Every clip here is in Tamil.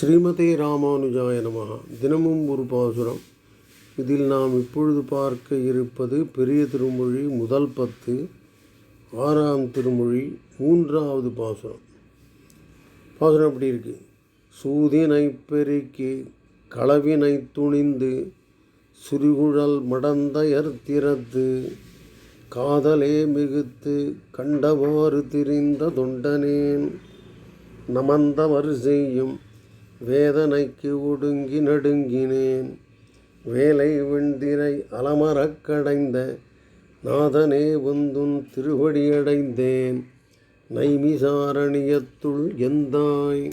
ஸ்ரீமதே ராமானுஜாய நமஹ. தினமும் ஒரு பாசுரம். இதில் நாம் இப்பொழுது பார்க்க இருப்பது பெரிய திருமொழி முதல் பத்து ஆறாம் திருமொழி மூன்றாவது பாசுரம். பாசுரம் எப்படி இருக்கு? சூதினை பெருக்கி களவினை துணிந்து சுரிகுழல் மடந்தையர் திறத்து காதலே மிகுத்து கண்டவாறு திரிந்த தொண்டனேன் நமந்தவர் செய்யும் வேதனைக்கு ஒடுங்கி நடுங்கினேன். வேலை வெண்திரை அலமரக் கடைந்த நாதனே வந்துன் திருவடியடைந்தேன் நைமிசாரணியத்துள் எந்தாய்?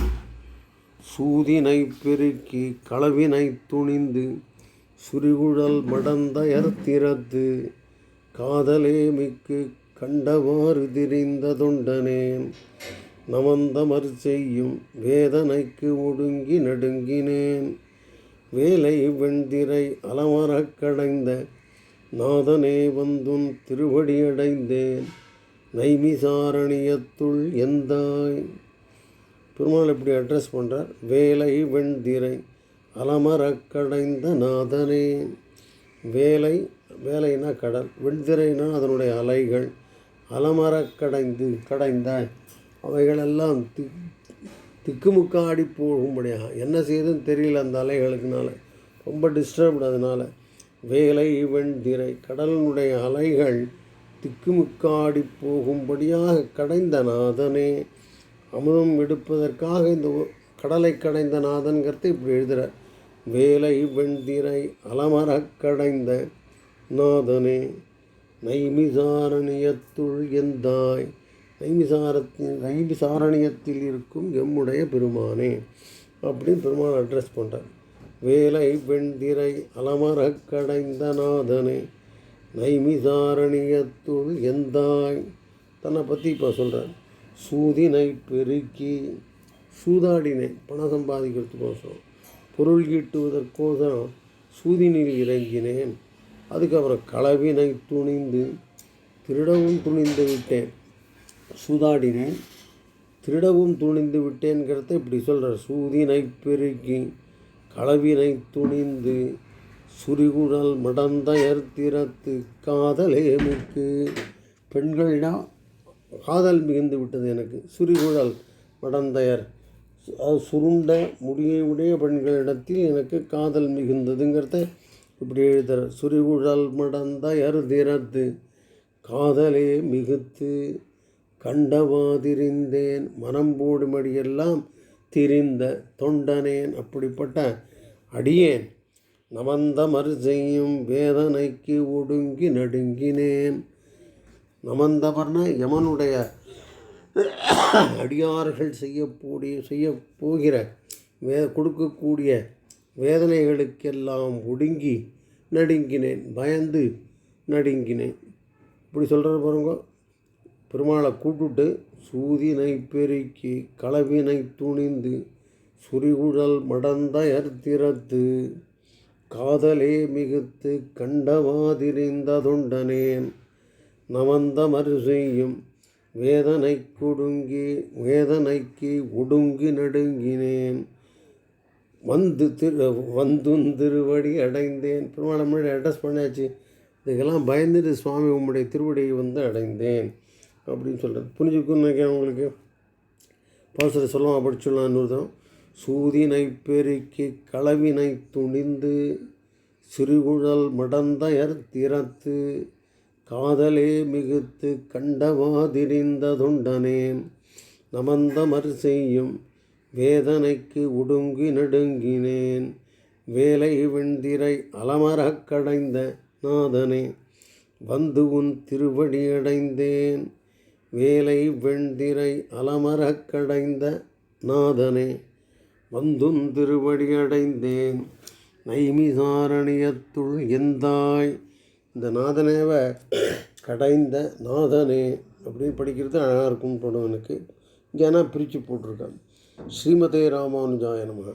சூதினை பெருக்கி களவினை துணிந்து சுரிகுழல் மடந்தயர்த்திரத்து காதலே மிக்கு கண்டவாறு திரிந்த தொண்டனேன். நமந்தமர் செய்யும் வேதனைக்கு ஒடுங்கி நடுங்கினேன். வேலை வெண்திரை அலமரக் கடைந்த நாதனே வந்தும் திருவடி அடைந்தேன். நைமிசாரணியத்துள் எந்தாய்? பெருமாள் இப்படி அட்ரஸ் பண்ணுறார் வேலை வெண்திரை அலமரக் கடைந்த நாதனே. வேலை வேலைனா கடல் வெண்திரைனா அதனுடைய அலைகள். அலமரக் கடைந்து கடைந்த அவைகளெல்லாம் தி திக்குமுக்காடி போகும்படியாக என்ன செய்யுதுன்னு தெரியல அந்த அலைகளுக்குனால. ரொம்ப டிஸ்டர்ப்டு அதனால். வேலை வெண்திரை கடலினுடைய அலைகள் திக்குமுக்காடி போகும்படியாக கடைந்த நாதனே. அமுதம் எடுப்பதற்காக இந்த கடலை கடைந்த நாதன்கிறத இப்படி எழுதுகிறார் வேலை வெண்திரை அலமரக் கடைந்த நாதனே. நைமிசாரணியத்துள் எந்தாய்? நைமிசாரத்தின் நைமிசாரணியத்தில் இருக்கும் எம்முடைய பெருமானே அப்படின்னு பெருமாள் அட்ரஸ் பண்ணுறார் வேலை வெண்திரை அலமரக் கடைந்த நாதனே நைமிசாரணியத்துள் எந்தாய்? தன்னை பற்றி இப்போ சொல்கிறார் சூதினை பெருக்கி சூதாடினேன் பணம் சம்பாதிக்கிறதுக்கோசரம் பொருள் ஈட்டுவதற்கோசரம் சூதினில் இறங்கினேன். அதுக்கப்புறம் களவினை துணிந்து திருடவும் துணிந்து விட்டேன். சூதாடினேன். திருடவும் துணிந்து விட்டேன்கிறத இப்படி சொல்கிறார் சூதினை பெருக்கி களவினை துணிந்து சுரிகுழல் மடந்தயர் திறத்து காதலே மிக்கு. பெண்களிடம் காதல் மிகுந்து விட்டது எனக்கு. சுரிகுழல் மடந்தையர் அது சுருண்ட முடியை உடைய பெண்களிடத்தில் எனக்கு காதல் மிகுந்ததுங்கிறத இப்படி எழுதுகிறார் சுரிகுழல் மடந்தையர் திறத்து காதலே மிகுத்து கண்டவாதிரிந்தேன். மனம் போடுமடியெல்லாம் திரிந்த தொண்டனேன். அப்படிப்பட்ட அடியேன். நமந்தமர் செய்யும் வேதனைக்கு ஒடுங்கி நடுங்கினேன். நமந்தமர்னா யமனுடைய அடியார்கள் செய்யக்கூடிய செய்ய போகிற வே கொடுக்கக்கூடிய வேதனைகளுக்கெல்லாம் ஒடுங்கி நடுங்கினேன். பயந்து நடுங்கினேன். இப்படி சொல்கிற பாருங்க. பெருமாளை கூட்டுட்டு சூதினை பெருக்கி களவினை துணிந்து சுரிகுழல் மடந்தயர் திறத்து காதலே மிகுத்து கண்டவாதிரிந்த தொண்டனேன் நமந்தமர் செய்யும் வேதனை கொடுங்கி வேதனைக்கு ஒடுங்கி நடுங்கினேன். வந்து திரு வந்தும் திருவடி அடைந்தேன். பெருமாளை முன்னாடி அட்ரஸ் பண்ணியாச்சு. இதுக்கெல்லாம் பயந்துட்டு சுவாமி உம்முடைய திருவடியை வந்து அடைந்தேன். அப்படின்னு சொல்கிறது புரிஞ்சுக்குன்னு நினைக்கிறேன் உங்களுக்கு. பாசரை சொல்லலாம் படிச்சுடலாம் இன்னொருத்தரம் சூதினை பெருக்கி களவினை துணிந்து சிறுகுழல் மடந்தயர் திறத்து காதலே மிகுத்து கண்டவாதிரிந்த தொண்டனேன் நமந்தமர் செய்யும் வேதனைக்கு ஒடுங்கி நடுங்கினேன். வேலை வெண்திரை அலமரக் கடைந்த நாதனே வந்து உன் திருவடி அடைந்தேன். வேலை வெண்திரை அலமரக் கடைந்த நாதனே வந்துன் திருவடி அடைந்தேன். நைமிசாரணியத்துள் எந்தாய்? இந்த நாதனேவ கடைந்த நாதனே அப்படின்னு படிக்கிறது அழகாக இருக்கும் படம் எனக்கு. இங்கே ஆனால் பிரித்து போட்டிருக்காங்க ஸ்ரீமதே ராமானுஜாய நமக.